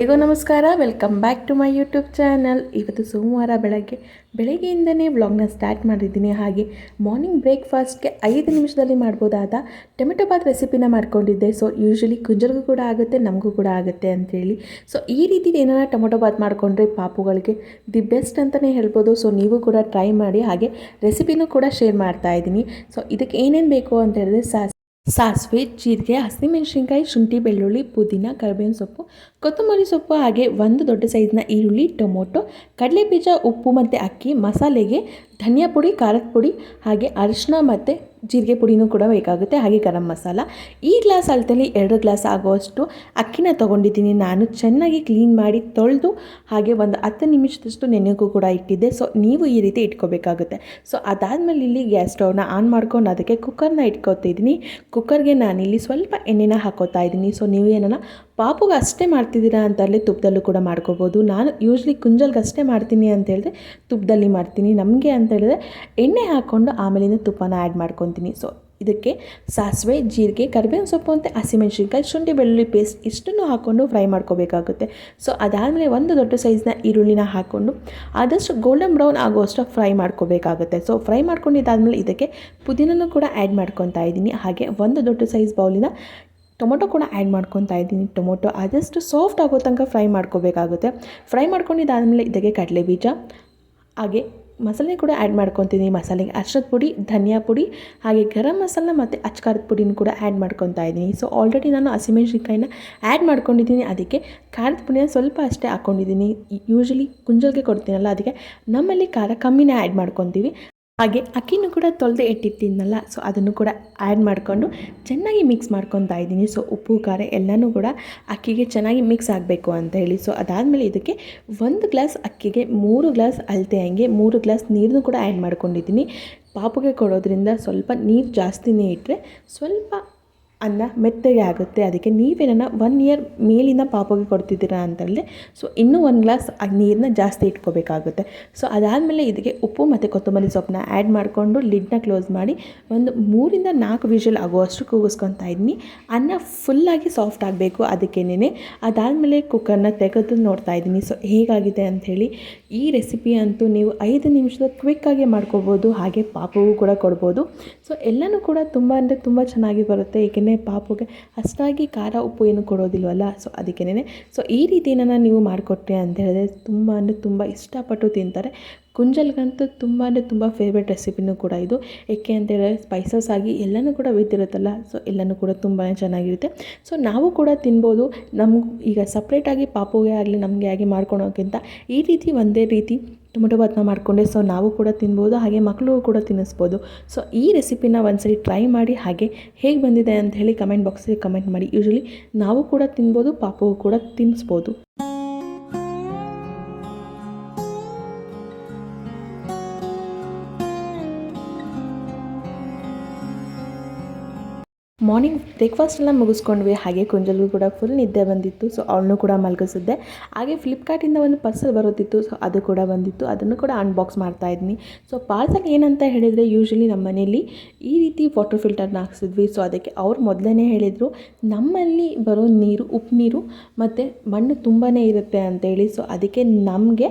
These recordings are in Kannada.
ಹೇಗೋ ನಮಸ್ಕಾರ welcome back to my YouTube channel ಇವತ್ತು ಸೋಮವಾರ ಬೆಳಗ್ಗೆ, ಬೆಳಗ್ಗೆಯಿಂದನೇ ವ್ಲಾಗ್ನ ಸ್ಟಾರ್ಟ್ ಮಾಡಿದ್ದೀನಿ. ಹಾಗೆ ಮಾರ್ನಿಂಗ್ ಬ್ರೇಕ್ಫಾಸ್ಟ್ಗೆ ಐದು ನಿಮಿಷದಲ್ಲಿ ಮಾಡ್ಬೋದಾದ ಟೊಮೆಟೊ ಬಾತ್ ರೆಸಿಪಿನ ಮಾಡ್ಕೊಂಡಿದ್ದೆ. ಸೊ ಯೂಶ್ವಲಿ ಕುಂಜಲ್ಗೂ ಕೂಡ ಆಗುತ್ತೆ, ನಮಗೂ ಕೂಡ ಆಗುತ್ತೆ ಅಂತೇಳಿ. ಸೊ ಈ ರೀತಿ ಏನಾರ ಟೊಮೆಟೊ ಬಾತ್ ಮಾಡಿಕೊಂಡ್ರೆ ಪಾಪುಗಳಿಗೆ ದಿ ಬೆಸ್ಟ್ ಅಂತಲೇ ಹೇಳ್ಬೋದು. ಸೊ ನೀವು ಕೂಡ ಟ್ರೈ ಮಾಡಿ, ಹಾಗೆ ರೆಸಿಪಿನೂ ಕೂಡ ಶೇರ್ ಮಾಡ್ತಾ ಇದ್ದೀನಿ. ಸೊ ಇದಕ್ಕೆ ಏನೇನು ಬೇಕು ಅಂತ ಹೇಳಿದ್ರೆ ಸಾಸ್ ಸಾಸಿವೆ, ಜೀರಿಗೆ, ಹಸಿಮೆಣಸಿನ್ಕಾಯಿ, ಶುಂಠಿ, ಬೆಳ್ಳುಳ್ಳಿ, ಪುದೀನ, ಕರಿಬೇವಿನ ಸೊಪ್ಪು, ಕೊತ್ತಂಬರಿ ಸೊಪ್ಪು ಹಾಗೆ ಒಂದು ದೊಡ್ಡ ಸೈಜ್ನ ಈರುಳ್ಳಿ, ಟೊಮೊಟೊ ಕಡಲೆ ಬೀಜ ಉಪ್ಪು ಮತ್ತು ಅಕ್ಕಿ, ಮಸಾಲೆಗೆ ಧನಿಯಾ ಪುಡಿ, ಖಾರದ ಪುಡಿ ಹಾಗೆ ಅರಿಶಿನ ಮತ್ತು ಜೀರಿಗೆ ಪುಡಿನೂ ಕೂಡ ಬೇಕಾಗುತ್ತೆ. ಹಾಗೆ ಗರಂ ಮಸಾಲ. ಈ ಗ್ಲಾಸ್ ಅಳತೆಯಲ್ಲಿ ಎರಡು ಗ್ಲಾಸ್ ಆಗುವಷ್ಟು ಅಕ್ಕಿನ ತೊಗೊಂಡಿದ್ದೀನಿ. ನಾನು ಚೆನ್ನಾಗಿ ಕ್ಲೀನ್ ಮಾಡಿ ತೊಳೆದು ಹಾಗೆ ಒಂದು ಹತ್ತು ನಿಮಿಷದಷ್ಟು ನೆನೆಗೂ ಕೂಡ ಇಟ್ಟಿದ್ದೆ. ಸೊ ನೀವು ಈ ರೀತಿ ಇಟ್ಕೋಬೇಕಾಗುತ್ತೆ. ಸೊ ಅದಾದಮೇಲೆ ಇಲ್ಲಿ ಗ್ಯಾಸ್ ಸ್ಟವ್ನ ಆನ್ ಮಾಡ್ಕೊಂಡು ಅದಕ್ಕೆ ಕುಕ್ಕರ್ನ ಇಟ್ಕೋತಿದ್ದೀನಿ ಕುಕ್ಕರ್ಗೆ ನಾನಿಲ್ಲಿ ಸ್ವಲ್ಪ ಎಣ್ಣೆನ ಹಾಕೋತಾ ಇದ್ದೀನಿ. ಸೊ ನೀವು ಏನನ್ನ ಪಾಪುಗೆ ಅಷ್ಟೇ ಮಾಡ್ತಿದ್ದೀರಾ ಅಂತಲ್ಲಿ ತುಪ್ಪದಲ್ಲೂ ಕೂಡ ಮಾಡ್ಕೋಬೋದು. ನಾನು ಯೂಶ್ವಲಿ ಕುಂಜಲ್ಗೆ ಅಷ್ಟೇ ಮಾಡ್ತೀನಿ ಅಂತ ಹೇಳಿದ್ರೆ ತುಪ್ಪದಲ್ಲಿ ಮಾಡ್ತೀನಿ. ನಮಗೆ ಅಂತ ಹೇಳಿದ್ರೆ ಎಣ್ಣೆ ಹಾಕ್ಕೊಂಡು ಆಮೇಲಿಂದ ತುಪ್ಪನ ಆ್ಯಡ್ ಮಾಡ್ಕೊತೀನಿ ಸೊ ಇದಕ್ಕೆ ಸಾಸಿವೆ, ಜೀರಿಗೆ, ಕರಿಬೇವಿನ ಸೊಪ್ಪು ಮತ್ತು ಹಸಿಮೆಣ್ಸಿನ್ಕಾಯಿ, ಶುಂಠಿ, ಬೆಳ್ಳುಳ್ಳಿ ಪೇಸ್ಟ್ ಇಷ್ಟನ್ನು ಹಾಕ್ಕೊಂಡು ಫ್ರೈ ಮಾಡ್ಕೋಬೇಕಾಗುತ್ತೆ. ಸೊ ಅದಾದಮೇಲೆ ಒಂದು ದೊಡ್ಡ ಸೈಜ್ನ ಈರುಳ್ಳಿನ ಹಾಕ್ಕೊಂಡು ಆದಷ್ಟು ಗೋಲ್ಡನ್ ಬ್ರೌನ್ ಆಗುವಷ್ಟು ಫ್ರೈ ಮಾಡ್ಕೋಬೇಕಾಗುತ್ತೆ. ಸೊ ಫ್ರೈ ಮಾಡ್ಕೊಂಡಿದ್ದಾದಮೇಲೆ ಇದಕ್ಕೆ ಪುದೀನೂ ಕೂಡ ಆ್ಯಡ್ ಮಾಡ್ಕೊತಾ ಇದ್ದೀನಿ. ಹಾಗೆ ಒಂದು ದೊಡ್ಡ ಸೈಜ್ ಬೌಲಿನ ಟೊಮೊಟೊ ಕೂಡ ಆ್ಯಡ್ ಮಾಡ್ಕೊತಾ ಇದ್ದೀನಿ. ಟೊಮೊಟೊ ಆದಷ್ಟು ಸಾಫ್ಟ್ ಆಗೋ ತನಕ ಫ್ರೈ ಮಾಡ್ಕೋಬೇಕಾಗುತ್ತೆ. ಫ್ರೈ ಮಾಡ್ಕೊಂಡಿದ್ದಾದಮೇಲೆ ಇದಕ್ಕೆ ಕಡಲೆ ಬೀಜ ಹಾಗೆ ಮಸಾಲೆ ಕೂಡ ಆ್ಯಡ್ ಮಾಡ್ಕೊತೀನಿ. ಮಸಾಲೆಗೆ ಅರ್ಶದ ಪುಡಿ, ಧನಿಯಾ ಪುಡಿ, ಹಾಗೆ ಗರಂ ಮಸಾಲ ಮತ್ತು ಅಚ್ಕಾರದ ಪುಡಿನೂ ಕೂಡ ಆ್ಯಡ್ ಮಾಡ್ಕೊತಾ ಇದ್ದೀನಿ. ಸೊ ಆಲ್ರೆಡಿ ನಾನು ಹಸಿಮೆಣ್ಸಿನ್ಕಾಯಿನ ಆ್ಯಡ್ ಮಾಡ್ಕೊಂಡಿದ್ದೀನಿ. ಅದಕ್ಕೆ ಖಾರದ ಪುಡಿನ ಸ್ವಲ್ಪ ಅಷ್ಟೇ ಹಾಕ್ಕೊಂಡಿದ್ದೀನಿ ಯೂಶ್ವಲಿ ಕುಂಜಲ್ಗೆ ಕೊಡ್ತೀನಲ್ಲ, ಅದಕ್ಕೆ ನಮ್ಮಲ್ಲಿ ಖಾರ ಕಮ್ಮಿನೇ ಆ್ಯಡ್ ಮಾಡ್ಕೊತೀವಿ. ಹಾಗೆ ಅಕ್ಕಿನೂ ಕೂಡ ತೊಳೆದು ಇಟ್ಟಿರ್ತೀನಲ್ಲ ಸೊ ಅದನ್ನು ಕೂಡ ಆ್ಯಡ್ ಮಾಡಿಕೊಂಡು ಚೆನ್ನಾಗಿ ಮಿಕ್ಸ್ ಮಾಡ್ಕೊತಾ ಇದ್ದೀನಿ. ಸೊ ಉಪ್ಪು, ಖಾರ ಎಲ್ಲನೂ ಕೂಡ ಅಕ್ಕಿಗೆ ಚೆನ್ನಾಗಿ ಮಿಕ್ಸ್ ಆಗಬೇಕು ಅಂತ ಹೇಳಿ. ಸೊ ಅದಾದಮೇಲೆ ಇದಕ್ಕೆ ಒಂದು ಗ್ಲಾಸ್ ಅಕ್ಕಿಗೆ ಮೂರು ಗ್ಲಾಸ್ ಅಳತೆ ಹಂಗೆ ಮೂರು ಗ್ಲಾಸ್ ನೀರನ್ನು ಕೂಡ ಆ್ಯಡ್ ಮಾಡ್ಕೊಂಡಿದ್ದೀನಿ. ಪಾಪುಗೆ ಕೊಡೋದ್ರಿಂದ ಸ್ವಲ್ಪ ನೀರು ಜಾಸ್ತಿನೇ ಇಟ್ಟರೆ ಸ್ವಲ್ಪ ಅನ್ನ ಮೆತ್ತಗೆ ಆಗುತ್ತೆ. ಅದಕ್ಕೆ ನೀವೇನ ಒನ್ ಇಯರ್ ಮೇಲಿನ ಪಾಪಗೆ ಕೊಡ್ತಿದ್ದೀರಾ ಅಂತಂದರೆ ಸೊ ಇನ್ನೂ ಒಂದು ಗ್ಲಾಸ್ ನೀರನ್ನ ಜಾಸ್ತಿ ಇಟ್ಕೋಬೇಕಾಗುತ್ತೆ. ಸೊ ಅದಾದಮೇಲೆ ಇದಕ್ಕೆ ಉಪ್ಪು ಮತ್ತು ಕೊತ್ತಂಬರಿ ಸೊಪ್ಪನ್ನ ಆ್ಯಡ್ ಮಾಡಿಕೊಂಡು ಲಿಡ್ನ ಕ್ಲೋಸ್ ಮಾಡಿ ಒಂದು ಮೂರಿಂದ ನಾಲ್ಕು ವಿಷಲ್ ಆಗುವಷ್ಟು ಕೂಗಿಸ್ಕೊತಾ ಇದ್ದೀನಿ ಅನ್ನ ಫುಲ್ಲಾಗಿ ಸಾಫ್ಟ್ ಆಗಬೇಕು ಅದಕ್ಕೇನೆ ಅದಾದಮೇಲೆ ಕುಕ್ಕರ್ನ ತೆಗೆದು ನೋಡ್ತಾ ಇದ್ದೀನಿ. ಸೊ ಹೇಗಾಗಿದೆ ಅಂಥೇಳಿ ಈ ರೆಸಿಪಿ ಅಂತೂ ನೀವು ಐದು ನಿಮಿಷದ ಕ್ವಿಕ್ಕಾಗಿ ಮಾಡ್ಕೋಬೋದು, ಹಾಗೆ ಪಾಪಗೂ ಕೂಡ ಕೊಡ್ಬೋದು. ಸೊ ಎಲ್ಲನೂ ಕೂಡ ತುಂಬ ಅಂದರೆ ತುಂಬ ಚೆನ್ನಾಗಿ ಬರುತ್ತೆ. ಏಕೆಂದರೆ ಪಾಪುಗೆ ಅಷ್ಟಾಗಿ ಖಾರ ಉಪ್ಪು ಏನು ಕೊಡೋದಿಲ್ವಲ್ಲ? ಸೊ, ಅದಕ್ಕೇನೆ. ಸೊ, ಈ ರೀತಿನ ನೀವು ಮಾಡಿಕೊಟ್ರಿ ಅಂತ ಹೇಳಿದ್ರೆ ತುಂಬ ಅಂದರೆ ತುಂಬ ಇಷ್ಟಪಟ್ಟು ತಿಂತಾರೆ. ಕುಂಜಲ್ಗಂತೂ ತುಂಬ ಅಂದರೆ ತುಂಬ ಫೇವ್ರೆಟ್ ರೆಸಿಪಿನೂ ಕೂಡ ಇದು. ಏಕೆ ಅಂತ ಹೇಳಿದ್ರೆ ಸ್ಪೈಸಸ್ ಆಗಿ ಎಲ್ಲನೂ ಕೂಡ ಬಿದ್ದಿರುತ್ತಲ್ಲ ಸೊ, ಎಲ್ಲನೂ ಕೂಡ ತುಂಬಾ ಚೆನ್ನಾಗಿರುತ್ತೆ. ಸೊ, ನಾವು ಕೂಡ ತಿನ್ಬೋದು. ನಮ್ಗೆ ಈಗ ಸಪ್ರೇಟಾಗಿ ಪಾಪುಗೆ ಆಗಲಿ, ನಮಗೆ ಆಗಿ ಮಾಡ್ಕೊಳೋಕ್ಕಿಂತ ಈ ರೀತಿ ಒಂದೇ ರೀತಿ ಟೊಮೆಟೊ ಭಾತ್ನ ಮಾಡಿಕೊಂಡೆ ಸೊ ನಾವು ಕೂಡ ತಿನ್ಬೋದು, ಹಾಗೆ ಮಕ್ಕಳು ಕೂಡ ತಿನ್ನಿಸ್ಬೋದು. ಸೊ ಈ ರೆಸಿಪಿನ ಒಂದ್ಸರಿ ಟ್ರೈ ಮಾಡಿ, ಹಾಗೆ ಹೇಗೆ ಬಂದಿದೆ ಅಂತ ಹೇಳಿ ಕಮೆಂಟ್ ಬಾಕ್ಸಲ್ಲಿ ಕಮೆಂಟ್ ಮಾಡಿ. ಯೂಶ್ವಲಿ ನಾವು ಕೂಡ ತಿನ್ಬೋದು ಪಾಪವು ಕೂಡ ತಿನ್ನಿಸ್ಬೋದು. ಮಾರ್ನಿಂಗ್ ಬ್ರೇಕ್ಫಾಸ್ಟ್ ಎಲ್ಲ ಮುಗಿಸ್ಕೊಂಡ್ವಿ. ಹಾಗೆ ಕುಂಜಲ್ಗೂ ಕೂಡ ಫುಲ್ ನಿದ್ದೆ ಬಂದಿತ್ತು. ಸೊ ಅವಳನ್ನೂ ಕೂಡ ಮಲಗಿಸಿದ್ದೆ. ಹಾಗೆ ಫ್ಲಿಪ್ಕಾರ್ಟಿಂದ ಒಂದು ಪರ್ಸಲ್ ಬರುತ್ತಿತ್ತು. ಸೊ ಅದು ಕೂಡ ಬಂದಿತ್ತು. ಅದನ್ನು ಕೂಡ ಅನ್ಬಾಕ್ಸ್ ಮಾಡ್ತಾ ಇದ್ದೀನಿ ಸೊ ಪಾರ್ಸಲ್ ಏನಂತ ಹೇಳಿದರೆ ಯೂಶ್ವಲಿ ನಮ್ಮ ಮನೆಯಲ್ಲಿ ಈ ರೀತಿ ವಾಟರ್ ಫಿಲ್ಟರ್ನ ಹಾಕ್ಸಿದ್ವಿ. ಸೊ ಅದಕ್ಕೆ ಅವ್ರು ಮೊದಲನೇ ಹೇಳಿದರು, ನಮ್ಮಲ್ಲಿ ಬರೋ ನೀರು ಉಪ್ಪು ನೀರು ಮತ್ತು ಮಣ್ಣು ತುಂಬಾ ಇರುತ್ತೆ ಅಂತೇಳಿ ಸೊ ಅದಕ್ಕೆ ನಮಗೆ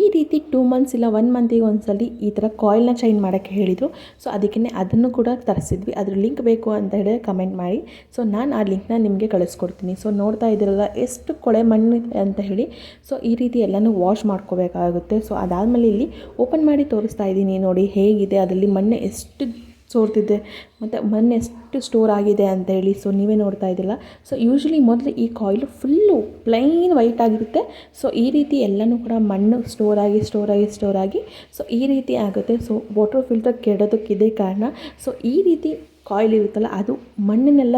ಈ ರೀತಿ ಟೂ ಮಂತ್ಸ್ ಇಲ್ಲ ಒನ್ ಮಂತಿಗೆ ಒಂದ್ಸಲಿ ಈ ಥರ ಕಾಯಿಲ್ನ ಚೇಂಜ್ ಮಾಡೋಕ್ಕೆ ಹೇಳಿದರು. ಸೊ ಅದಕ್ಕೆ ಅದನ್ನು ಕೂಡ ತರಿಸಿದ್ವಿ. ಅದ್ರ ಲಿಂಕ್ ಬೇಕು ಅಂತ ಹೇಳಿದ್ರೆ ಕಮೆಂಟ್ ಮಾಡಿ. ಸೊ ನಾನು ಆ ಲಿಂಕ್ನ ನಿಮಗೆ ಕಳಿಸ್ಕೊಡ್ತೀನಿ. ಸೊ ನೋಡ್ತಾ ಇದ್ದೀರಲ್ಲ, ಎಷ್ಟು ಕೊಳೆ ಮಣ್ಣು ಅಂತ ಹೇಳಿ. ಸೊ ಈ ರೀತಿ ಎಲ್ಲನೂ ವಾಶ್ ಮಾಡ್ಕೋಬೇಕಾಗುತ್ತೆ. ಸೊ ಅದಾದಮೇಲೆ ಇಲ್ಲಿ ಓಪನ್ ಮಾಡಿ ತೋರಿಸ್ತಾ ಇದ್ದೀನಿ ನೋಡಿ, ಹೇಗಿದೆ, ಅದರಲ್ಲಿ ಮಣ್ಣು ಎಷ್ಟು ಸೋರ್ತಿದೆ ಮತ್ತು ಮಣ್ಣು ಎಷ್ಟು ಸ್ಟೋರ್ ಆಗಿದೆ ಅಂತ ಹೇಳಿ ಸೊ ನೀವೇ ನೋಡ್ತಾ ಇದ್ದಿಲ್ಲ ಸೊ ಯೂಶ್ವಲಿ ಮೊದಲು ಈ ಕಾಯಿಲು ಫುಲ್ಲು ಪ್ಲೈನ್ ವೈಟ್ ಆಗಿರುತ್ತೆ. ಸೊ ಈ ರೀತಿ ಎಲ್ಲನೂ ಕೂಡ ಮಣ್ಣು ಸ್ಟೋರ್ ಆಗಿ ಸ್ಟೋರ್ ಆಗಿ ಸ್ಟೋರ್ ಆಗಿ ಸೊ ಈ ರೀತಿ ಆಗುತ್ತೆ. ಸೊ ವಾಟರ್ ಫಿಲ್ಟರ್ ಕೆಡೋದಕ್ಕೆ ಇದೇ ಕಾರಣ. ಸೊ ಈ ರೀತಿ ಕಾಯಿಲ್ ಇರುತ್ತಲ್ಲ, ಅದು ಮಣ್ಣನ್ನೆಲ್ಲ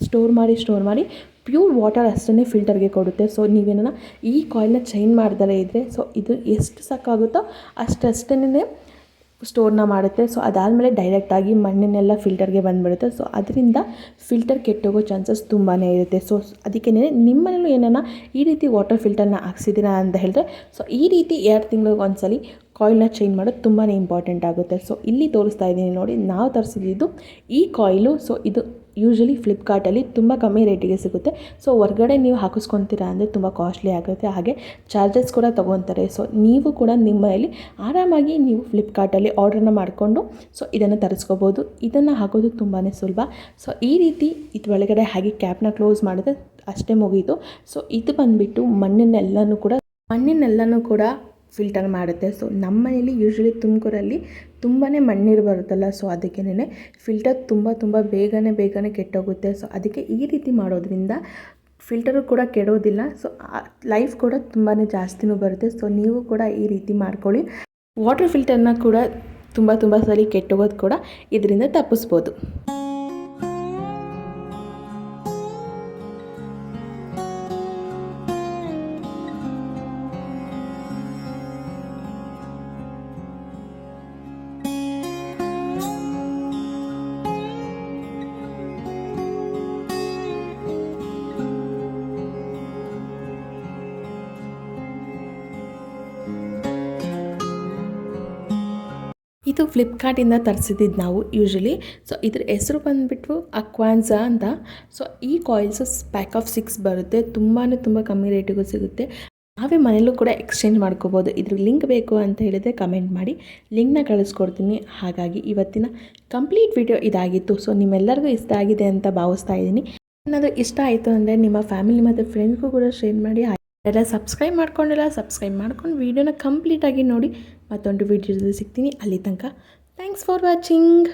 ಸ್ಟೋರ್ ಮಾಡಿ ಸ್ಟೋರ್ ಮಾಡಿ ಪ್ಯೂರ್ ವಾಟರ್ ಅಷ್ಟನ್ನೇ ಫಿಲ್ಟರ್ಗೆ ಕೊಡುತ್ತೆ. ಸೊ ನೀವೇನ ಈ ಕಾಯಿಲ್ನ ಚೇಂಜ್ ಮಾಡ್ದಲೇ ಇದ್ದರೆ ಸೊ ಇದು ಎಷ್ಟು ಸಾಕಾಗುತ್ತೋ ಅಷ್ಟಷ್ಟೇ ಸ್ಟೋರ್ನ ಮಾಡುತ್ತೆ. ಸೊ ಅದಾದಮೇಲೆ ಡೈರೆಕ್ಟಾಗಿ ಮಣ್ಣನ್ನೆಲ್ಲ ಫಿಲ್ಟರ್ಗೆ ಬಂದುಬಿಡುತ್ತೆ. ಸೊ ಅದರಿಂದ ಫಿಲ್ಟರ್ ಕೆಟ್ಟೋಗೋ ಚಾನ್ಸಸ್ ತುಂಬಾ ಇರುತ್ತೆ. ಸೊ ಅದಕ್ಕೇ ನಿಮ್ಮನೇಲೂ ಏನಾನ ಈ ರೀತಿ ವಾಟರ್ ಫಿಲ್ಟರ್ನ ಹಾಕ್ಸಿದ್ದೀರಾ ಅಂತ ಹೇಳಿದ್ರೆ ಸೊ ಈ ರೀತಿ ಎರಡು ತಿಂಗಳಿಗೆ ಒಂದ್ಸಲಿ ಕಾಯಿಲ್ನ ಚೇಂಜ್ ಮಾಡೋದು ತುಂಬಾ ಇಂಪಾರ್ಟೆಂಟ್ ಆಗುತ್ತೆ. ಸೊ ಇಲ್ಲಿ ತೋರಿಸ್ತಾ ಇದ್ದೀನಿ ನೋಡಿ, ನಾವು ತರಿಸಿದ್ದು ಈ ಕಾಯಿಲು ಸೊ ಇದು ಯೂಶಲಿ ಫ್ಲಿಪ್ಕಾರ್ಟಲ್ಲಿ ತುಂಬ ಕಮ್ಮಿ ರೇಟಿಗೆ ಸಿಗುತ್ತೆ. ಸೊ ಹೊರ್ಗಡೆ ನೀವು ಹಾಕಿಸ್ಕೊತೀರಾ ಅಂದರೆ ತುಂಬ ಕಾಸ್ಟ್ಲಿ ಆಗುತ್ತೆ. ಹಾಗೆ ಚಾರ್ಜಸ್ ಕೂಡ ತೊಗೊತಾರೆ. ಸೊ ನೀವು ಕೂಡ ನಿಮ್ಮಲ್ಲಿ ಆರಾಮಾಗಿ ನೀವು ಫ್ಲಿಪ್ಕಾರ್ಟಲ್ಲಿ ಆರ್ಡ್ರನ್ನ ಮಾಡಿಕೊಂಡು ಸೊ ಇದನ್ನು ತರಿಸ್ಕೋಬೋದು. ಇದನ್ನು ಹಾಕೋದು ತುಂಬಾ ಸುಲಭ. ಸೊ ಈ ರೀತಿ ಇದ್ರೊಳಗಡೆ ಹಾಗೆ ಕ್ಯಾಪ್ನ ಕ್ಲೋಸ್ ಮಾಡಿದ್ರೆ ಅಷ್ಟೇ ಮುಗೀತು. ಸೊ ಇದು ಬಂದುಬಿಟ್ಟು ಮಣ್ಣನ್ನೆಲ್ಲನೂ ಕೂಡ ಮಣ್ಣಿನೆಲ್ಲನೂ ಕೂಡ ಫಿಲ್ಟರ್ ಮಾಡುತ್ತೆ. ಸೊ ನಮ್ಮ ಮನೇಲಿ ಯೂಶ್ವಲಿ ತುಮಕೂರಲ್ಲಿ ತುಂಬಾ ಮಣ್ಣೀರು ಬರುತ್ತಲ್ಲ ಸೊ ಅದಕ್ಕೇನೆ ಫಿಲ್ಟರ್ ತುಂಬ ತುಂಬ ಬೇಗನೆ ಬೇಗನೆ ಕೆಟ್ಟೋಗುತ್ತೆ. ಸೊ ಅದಕ್ಕೆ ಈ ರೀತಿ ಮಾಡೋದ್ರಿಂದ ಫಿಲ್ಟರು ಕೂಡ ಕೆಡೋದಿಲ್ಲ. ಸೊ ಲೈಫ್ ಕೂಡ ತುಂಬಾ ಜಾಸ್ತಿನೂ ಬರುತ್ತೆ. ಸೊ ನೀವು ಕೂಡ ಈ ರೀತಿ ಮಾಡ್ಕೊಳ್ಳಿ. ವಾಟರ್ ಫಿಲ್ಟರ್ನ ಕೂಡ ತುಂಬ ತುಂಬ ಸಲ ಕೆಟ್ಟೋಗೋದು ಕೂಡ ಇದರಿಂದ ತಪ್ಪಿಸ್ಬೋದು. ಇದು ಫ್ಲಿಪ್ಕಾರ್ಟಿಂದ ತರಿಸಿದ್ದು ನಾವು ಯೂಶ್ವಲಿ ಸೊ ಇದ್ರ ಹೆಸರು ಬಂದುಬಿಟ್ಟು ಅಕ್ವಾನ್ಸಾ ಅಂತ. ಸೊ ಈ ಕಾಯಿಲ್ಸು ಪ್ಯಾಕ್ ಆಫ್ ಸಿಕ್ಸ್ ಬರುತ್ತೆ. ತುಂಬಾ ತುಂಬ ಕಮ್ಮಿ ರೇಟಿಗೂ ಸಿಗುತ್ತೆ. ನಾವೇ ಮನೇಲೂ ಕೂಡ ಎಕ್ಸ್ಚೇಂಜ್ ಮಾಡ್ಕೋಬೋದು. ಇದ್ರ ಲಿಂಕ್ ಬೇಕು ಅಂತ ಹೇಳಿದರೆ ಕಮೆಂಟ್ ಮಾಡಿ. ಲಿಂಕ್ನ ಕಳಿಸ್ಕೊಡ್ತೀನಿ. ಹಾಗಾಗಿ ಇವತ್ತಿನ ಕಂಪ್ಲೀಟ್ ವಿಡಿಯೋ ಇದಾಗಿತ್ತು. ಸೊ ನಿಮ್ಮೆಲ್ಲರಿಗೂ ಇಷ್ಟ ಆಗಿದೆ ಅಂತ ಭಾವಿಸ್ತಾ ಇದ್ದೀನಿ. ಏನಾದರೂ ಇಷ್ಟ ಆಯಿತು ಅಂದರೆ ನಿಮ್ಮ ಫ್ಯಾಮಿಲಿ ಮತ್ತು ಫ್ರೆಂಡ್ಸ್ಗೂ ಕೂಡ ಶೇರ್ ಮಾಡಿ. ಎಲ್ಲ ಸಬ್ಸ್ಕ್ರೈಬ್ ಮಾಡ್ಕೊಂಡಿಲ್ಲ ಸಬ್ಸ್ಕ್ರೈಬ್ ಮಾಡ್ಕೊಂಡು ವೀಡಿಯೋನ ಕಂಪ್ಲೀಟಾಗಿ ನೋಡಿ ಮತ್ತೊಂದು ವೀಡಿಯೋದಲ್ಲಿ ಸಿಗ್ತೀನಿ. ಅಲ್ಲಿ ತನಕ ಥ್ಯಾಂಕ್ಸ್ ಫಾರ್ ವಾಚಿಂಗ್